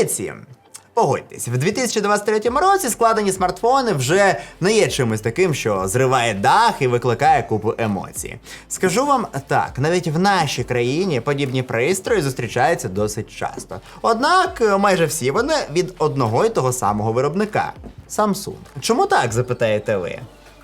Традиції. Погодьтесь, в 2023 році складені смартфони вже не є чимось таким, що зриває дах і викликає купу емоцій. Скажу вам так, навіть в нашій країні подібні пристрої зустрічаються досить часто. Однак е, майже всі вони від одного й того самого виробника Samsung. Чому так, запитаєте ви?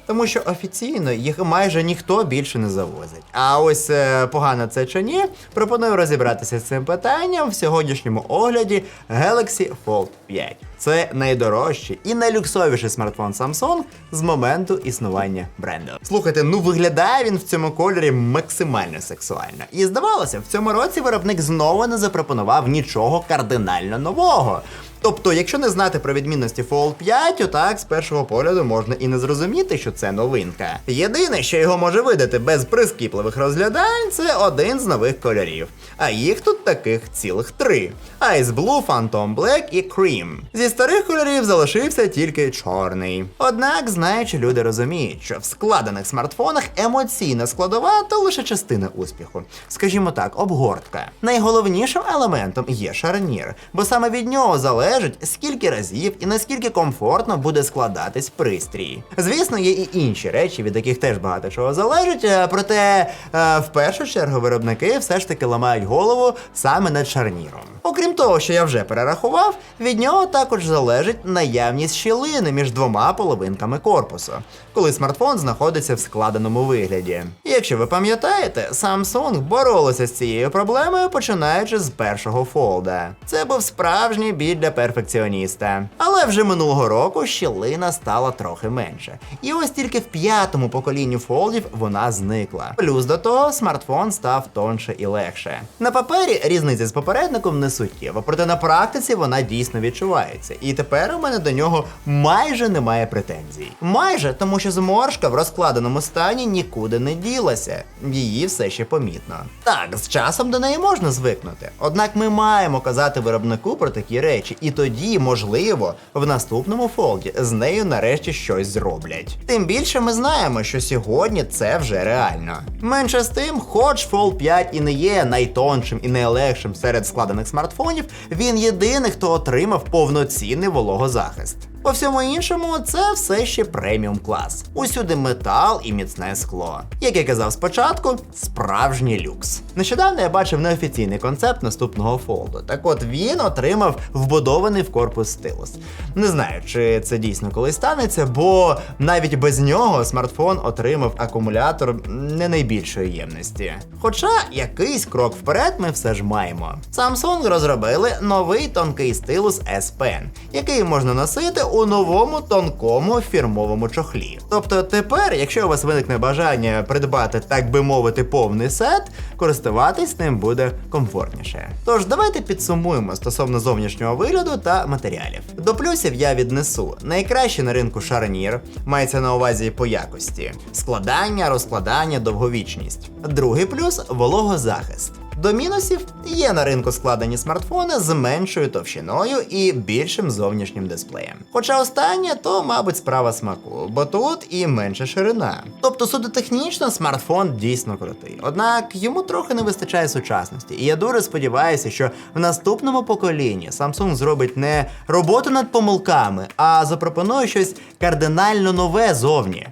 Тому що офіційно їх майже ніхто більше не завозить. А ось е, погано це чи ні, пропоную розібратися з цим питанням в сьогоднішньому огляді Galaxy Fold 5. Це найдорожчий і найлюксовіший смартфон Samsung з моменту існування бренду. Слухайте, ну виглядає він в цьому кольорі максимально сексуально. І здавалося, в цьому році виробник знову не запропонував нічого кардинально нового. Тобто, якщо не знати про відмінності Fold 5, отак з першого погляду можна і не зрозуміти, що це новинка. Єдине, що його може видати без прискіпливих розглядань, це один з нових кольорів. А їх тут таких цілих три: Ice Blue, Phantom Black і Cream. Зі старих кольорів залишився тільки чорний. Однак, знаючи, люди розуміють, що в складених смартфонах емоційна складова то лише частина успіху. Скажімо так, обгортка. Найголовнішим елементом є шарнір, бо саме від нього залежить, скільки разів і наскільки комфортно буде складатись пристрій. Звісно, є і інші речі, від яких теж багато чого залежить, е, проте е, в першу чергу виробники все ж таки ламають голову саме над шарніром. Окрім того, що я вже перерахував, від нього також залежить наявність щілини між двома половинками корпусу, коли смартфон знаходиться в складеному вигляді. І якщо ви пам'ятаєте, Samsung боролися з цією проблемою, починаючи з першого фолда. Це був справжній біль для перфекціоніста. Але вже минулого року щілина стала трохи менше. І ось тільки в п'ятому поколінні фолдів вона зникла. Плюс до того смартфон став тонше і легше. На папері різниця з попередником не суттєва, проте на практиці вона дійсно відчувається. І тепер у мене до нього майже немає претензій. Майже тому, що зморшка в розкладеному стані нікуди не ділася. Її все ще помітно. Так, з часом до неї можна звикнути. Однак ми маємо казати виробнику про такі речі, і тоді, можливо, в наступному фолді з нею нарешті щось зроблять. Тим більше ми знаємо, що сьогодні це вже реально. Менше з тим, хоч Fold 5 і не є найтоншим і найлегшим серед складених смартфонів, він єдиний, хто отримав повноцінний вологозахист. По всьому іншому, це все ще преміум клас. Усюди метал і міцне скло. Як я казав спочатку, справжній люкс. Нещодавно я бачив неофіційний концепт наступного фолду. Так от він отримав вбудований в корпус стилус. Не знаю, чи це дійсно колись станеться, бо навіть без нього смартфон отримав акумулятор не найбільшої ємності. Хоча якийсь крок вперед ми все ж маємо. Samsung розробили новий тонкий стилус S Pen, який можна носити у новому тонкому фірмовому чохлі. Тобто тепер, якщо у вас виникне бажання придбати, так би мовити, повний сет, користуватись ним буде комфортніше. Тож давайте підсумуємо стосовно зовнішнього вигляду та матеріалів. До плюсів я віднесу найкраще на ринку шарнір, мається на увазі по якості, складання, розкладання, довговічність. Другий плюс вологозахист. До мінусів є на ринку складені смартфони з меншою товщиною і більшим зовнішнім дисплеєм. Хоча останнє то, мабуть, справа смаку, бо тут і менша ширина. Тобто, суто технічно, смартфон дійсно крутий. Однак йому трохи не вистачає сучасності. І я дуже сподіваюся, що в наступному поколінні Samsung зробить не роботу над помилками, а запропонує щось кардинально нове зовні.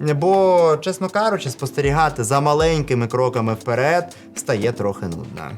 Бо, чесно кажучи, спостерігати за маленькими кроками вперед стає трохи нудно.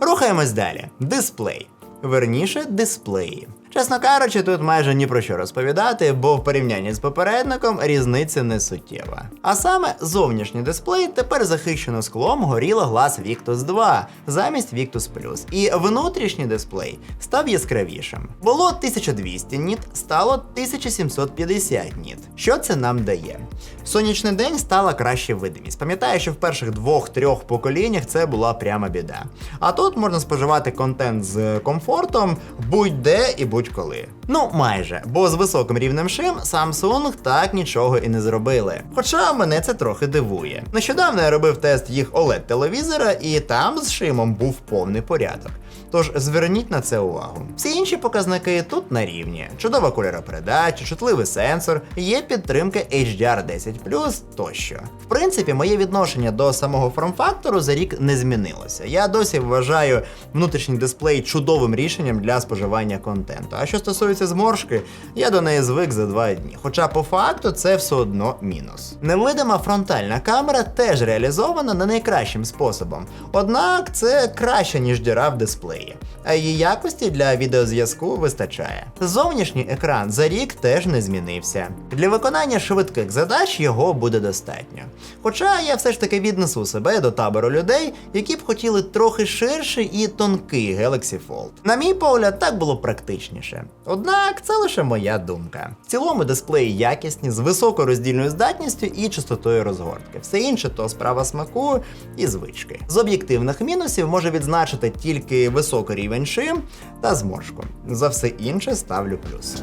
Рухаємось далі. Дисплей. Верніше, дисплеї. Чесно кажучи, тут майже ні про що розповідати, бо в порівнянні з попередником різниця не суттєва. А саме зовнішній дисплей тепер захищено склом Gorilla Glass Victus 2 замість Victus Plus. І внутрішній дисплей став яскравішим. Було 1200 ніт, стало 1750 ніт. Що це нам дає? Сонячний день стала краща видимість. Пам'ятаю, що в перших двох-трьох поколіннях це була пряма біда. А тут можна споживати контент з комфортом будь-де і de. É. Ну, майже, бо з високим рівнем шим Samsung так нічого і не зробили. Хоча мене це трохи дивує. Нещодавно я робив тест їх oled телевізора, і там з шимом був повний порядок. Тож зверніть на це увагу. Всі інші показники тут на рівні: чудова кольоропередача, чутливий сенсор, є підтримка HDR10 тощо. В принципі, моє відношення до самого форм-фактору за рік не змінилося. Я досі вважаю внутрішній дисплей чудовим рішенням для споживання контенту. А що стосується зморшки, я до неї звик за два дні. Хоча по факту це все одно мінус. Невидима фронтальна камера теж реалізована не найкращим способом. Однак це краще, ніж діра в дисплеї, а її якості для відеозв'язку вистачає. Зовнішній екран за рік теж не змінився. Для виконання швидких задач його буде достатньо. Хоча я все ж таки віднесу себе до табору людей, які б хотіли трохи ширший і тонкий Galaxy Fold. На мій погляд, так було практичніше. Однак це лише моя думка. В цілому дисплеї якісні з високою роздільною здатністю і частотою розгортки. Все інше то справа смаку і звички. З об'єктивних мінусів може відзначити тільки високий рівень шим та зморшку. За все інше ставлю плюс.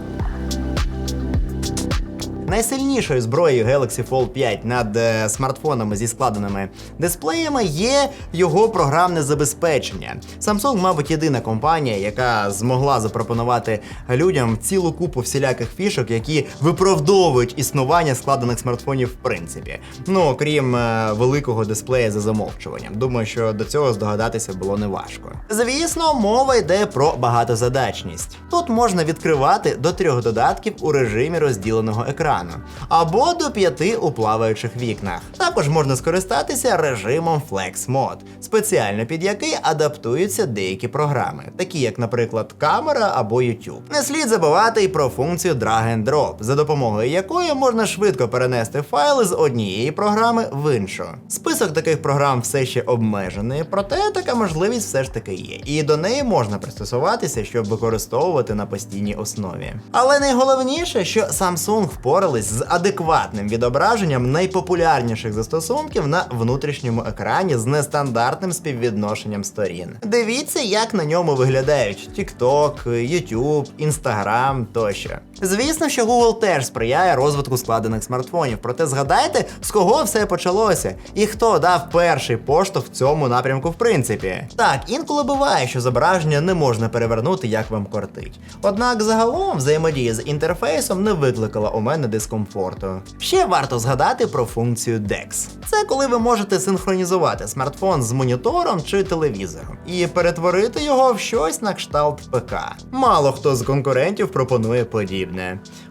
Найсильнішою зброєю Galaxy Fold 5 над е, смартфонами зі складеними дисплеями є його програмне забезпечення. Samsung, мабуть, єдина компанія, яка змогла запропонувати людям цілу купу всіляких фішок, які виправдовують існування складених смартфонів в принципі. Ну окрім е, великого дисплея за замовчуванням. Думаю, що до цього здогадатися було неважко. Звісно, мова йде про багатозадачність. Тут можна відкривати до трьох додатків у режимі розділеного екрану або до п'яти у плаваючих вікнах. Також можна скористатися режимом Flex Mode, спеціально під який адаптуються деякі програми, такі як, наприклад, камера або YouTube. Не слід забувати й про функцію Drag and Drop, за допомогою якої можна швидко перенести файли з однієї програми в іншу. Список таких програм все ще обмежений, проте така можливість все ж таки є, і до неї можна пристосуватися, щоб використовувати на постійній основі. Але найголовніше, що Samsung впорались з адекватним відображенням найпопулярніших застосунків на внутрішньому екрані з нестандартним співвідношенням сторін. Дивіться, як на ньому виглядають TikTok, YouTube, Instagram тощо. Звісно, що Google теж сприяє розвитку складених смартфонів, проте згадайте, з кого все почалося і хто дав перший поштовх в цьому напрямку, в принципі. Так, інколи буває, що зображення не можна перевернути, як вам кортить. Однак загалом взаємодія з інтерфейсом не викликала у мене дискомфорту. Ще варто згадати про функцію DeX. Це коли ви можете синхронізувати смартфон з монітором чи телевізором і перетворити його в щось на кшталт ПК. Мало хто з конкурентів пропонує подібне.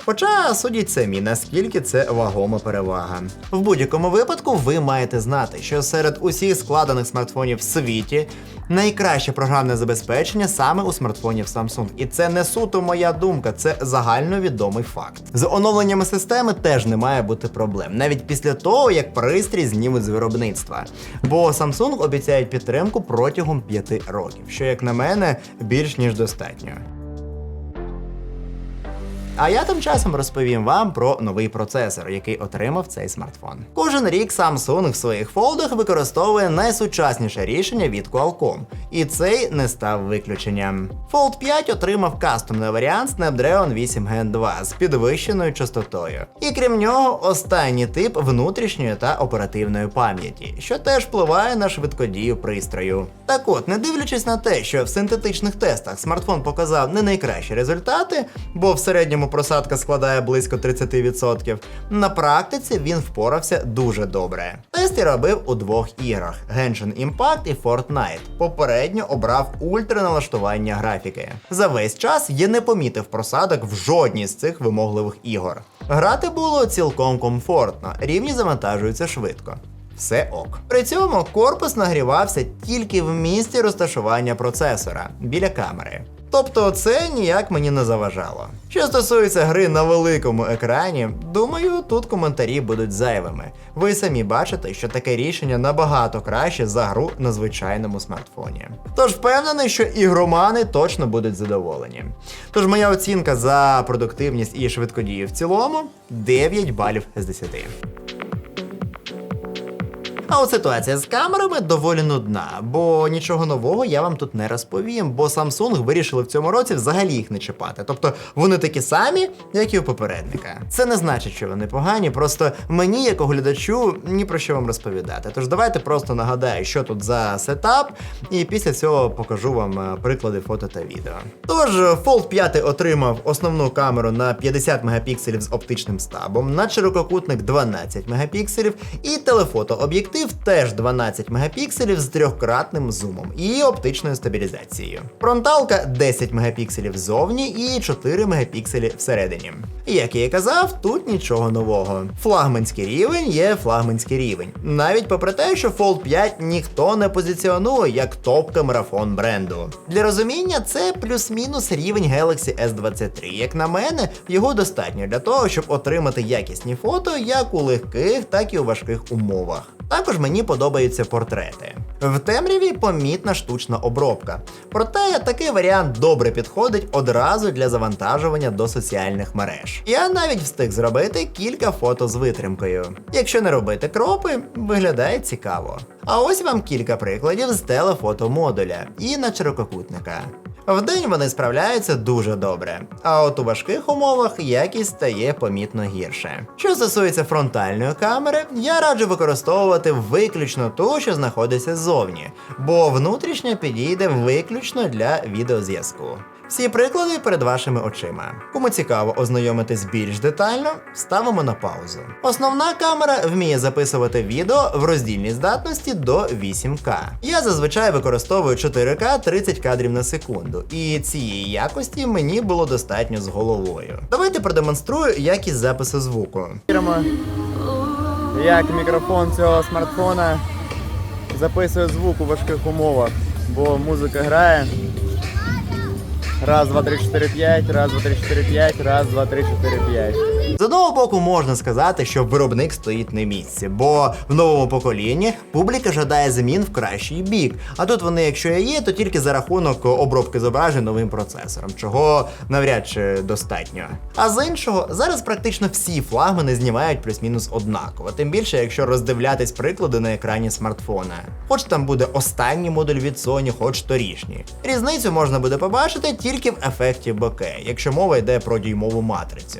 Хоча судіть самі, наскільки це вагома перевага. В будь-якому випадку ви маєте знати, що серед усіх складених смартфонів в світі найкраще програмне забезпечення саме у смартфонів Samsung. І це не суто моя думка, це загальновідомий факт. З оновленнями системи теж не має бути проблем, навіть після того, як пристрій знімуть з виробництва. Бо Samsung обіцяють підтримку протягом 5 років, що, як на мене, більш ніж достатньо. А я тим часом розповім вам про новий процесор, який отримав цей смартфон. Кожен рік Samsung в своїх фолдах використовує найсучасніше рішення від Qualcomm, і цей не став виключенням. Fold 5 отримав кастомний варіант Snapdragon 8 Gen 2 з підвищеною частотою. І крім нього, останній тип внутрішньої та оперативної пам'яті, що теж впливає на швидкодію пристрою. Так от, не дивлячись на те, що в синтетичних тестах смартфон показав не найкращі результати, бо в середньому просадка складає близько 30%, на практиці він впорався дуже добре. Тест я робив у двох іграх: Genshin Impact і Fortnite. Попередньо обрав ультраналаштування графіки. За весь час я не помітив просадок в жодній з цих вимогливих ігор. Грати було цілком комфортно, рівні завантажуються швидко. Все ок. При цьому корпус нагрівався тільки в місці розташування процесора біля камери. Тобто це ніяк мені не заважало. Що стосується гри на великому екрані, думаю, тут коментарі будуть зайвими. Ви самі бачите, що таке рішення набагато краще за гру на звичайному смартфоні. Тож впевнений, що ігромани точно будуть задоволені. Тож моя оцінка за продуктивність і швидкодію в цілому 9 балів з 10. А от ситуація з камерами доволі нудна, бо нічого нового я вам тут не розповім, бо Samsung вирішили в цьому році взагалі їх не чіпати. Тобто вони такі самі, як і у попередника. Це не значить, що вони погані, просто мені, як оглядачу, ні про що вам розповідати. Тож давайте просто нагадаю, що тут за сетап, і після цього покажу вам е, приклади фото та відео. Тож, Fold 5 отримав основну камеру на 50 мегапікселів з оптичним стабом, на ширококутник 12 мегапікселів, і телефотооб'єктив теж 12 мегапікселів з трьохкратним зумом і оптичною стабілізацією. Фронталка 10 мегапікселів ззовні і 4 мегапікселі всередині. Як я і казав, тут нічого нового. Флагманський рівень є флагманський рівень. Навіть попри те, що Fold 5 ніхто не позиціонує як топка марафон бренду. Для розуміння, це плюс-мінус рівень Galaxy S23. Як на мене, його достатньо для того, щоб отримати якісні фото як у легких, так і у важких умовах. Також мені подобаються портрети. В темряві помітна штучна обробка. Проте такий варіант добре підходить одразу для завантажування до соціальних мереж. Я навіть встиг зробити кілька фото з витримкою. Якщо не робити кропи, виглядає цікаво. А ось вам кілька прикладів з телефотомодуля і на ширококутника. Вдень вони справляються дуже добре, а от у важких умовах якість стає помітно гірше. Що стосується фронтальної камери, я раджу використовувати виключно ту, що знаходиться ззовні, бо внутрішня підійде виключно для відеозв'язку. Всі приклади перед вашими очима. Кому цікаво ознайомитись більш детально, ставимо на паузу. Основна камера вміє записувати відео в роздільній здатності до 8К. Я зазвичай використовую 4К 30 кадрів на секунду, і цієї якості мені було достатньо з головою. Давайте продемонструю якість запису звуку. Як мікрофон цього смартфона записує звук у важких умовах, бо музика грає. Раз, два, три, чотири, п'ять, раз, два, три, чотири, п'ять, раз, два, три, чотири, п'ять. З одного боку можна сказати, що виробник стоїть на місці, бо в новому поколінні публіка жадає змін в кращий бік. А тут вони, якщо і є, то тільки за рахунок обробки зображень новим процесором, чого навряд чи достатньо. А з іншого, зараз практично всі флагмани знімають плюс-мінус однаково, тим більше, якщо роздивлятись приклади на екрані смартфона. Хоч там буде останній модуль від Sony, хоч торішній. Різницю можна буде побачити тільки в ефекті боке, якщо мова йде про дюймову матрицю.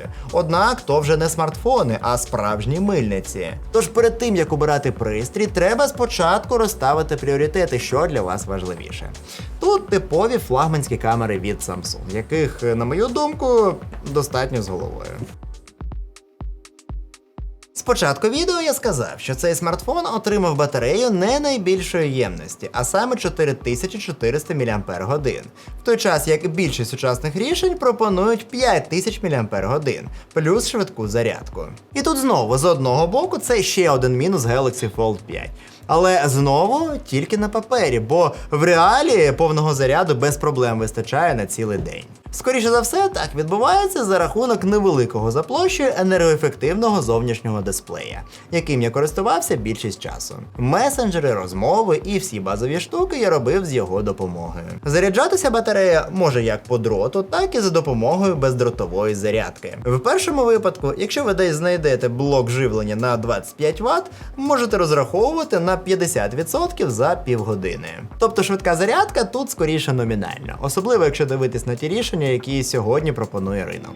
Однак то вже не смартфони, а справжні мильниці. Тож перед тим як обирати пристрій, треба спочатку розставити пріоритети, що для вас важливіше. Тут типові флагманські камери від Samsung, яких, на мою думку, достатньо з головою. Спочатку відео я сказав, що цей смартфон отримав батарею не найбільшої ємності, а саме 4400 мАч. В той час як більшість сучасних рішень пропонують 5000 мАч, плюс швидку зарядку. І тут знову з одного боку це ще один мінус Galaxy Fold 5. Але знову тільки на папері, бо в реалі повного заряду без проблем вистачає на цілий день. Скоріше за все, так відбувається за рахунок невеликого за площею енергоефективного зовнішнього дисплея, яким я користувався більшість часу. Месенджери, розмови і всі базові штуки я робив з його допомогою. Заряджатися батарея може як по дроту, так і за допомогою бездротової зарядки. В першому випадку, якщо ви десь знайдете блок живлення на 25 Вт, можете розраховувати на 50% за півгодини. Тобто швидка зарядка тут скоріше номінальна, особливо якщо дивитись на ті рішення, які сьогодні пропонує ринок.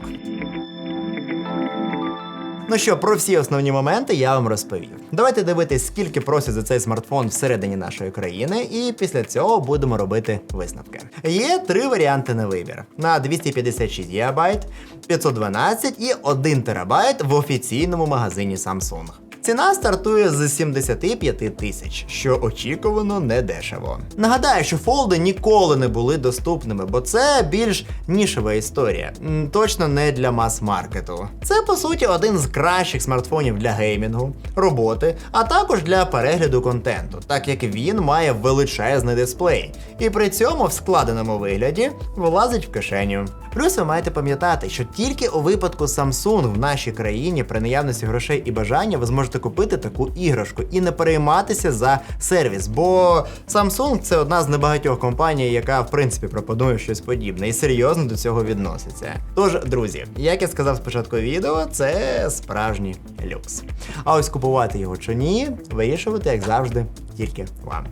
Ну що, про всі основні моменти я вам розповів. Давайте дивитись, скільки просять за цей смартфон всередині нашої країни, і після цього будемо робити висновки. Є три варіанти на вибір: на 256 ГБ, 512 і 1 ТБ в офіційному магазині Samsung. Ціна стартує з 75 тисяч, що очікувано недешево. Нагадаю, що фолди ніколи не були доступними, бо це більш нішева історія, точно не для мас-маркету. Це по суті один з кращих смартфонів для геймінгу, роботи, а також для перегляду контенту, так як він має величезний дисплей, і при цьому в складеному вигляді влазить в кишеню. Плюс ви маєте пам'ятати, що тільки у випадку Samsung в нашій країні при наявності грошей і бажання ви зможете купити таку іграшку і не перейматися за сервіс. Бо Samsung це одна з небагатьох компаній, яка в принципі пропонує щось подібне і серйозно до цього відноситься. Тож, друзі, як я сказав спочатку відео, це справжній люкс. А ось купувати його чи ні, вирішувати, як завжди, тільки вам.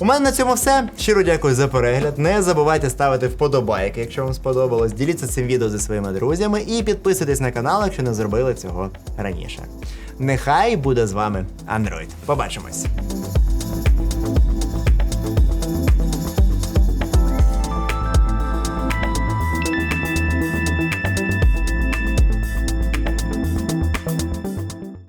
У мене на цьому все. Щиро дякую за перегляд. Не забувайте ставити вподобайки, якщо вам сподобалось. Діліться цим відео зі своїми друзями і підписуйтесь на канал, якщо не зробили цього раніше. Нехай буде з вами Android. Побачимось!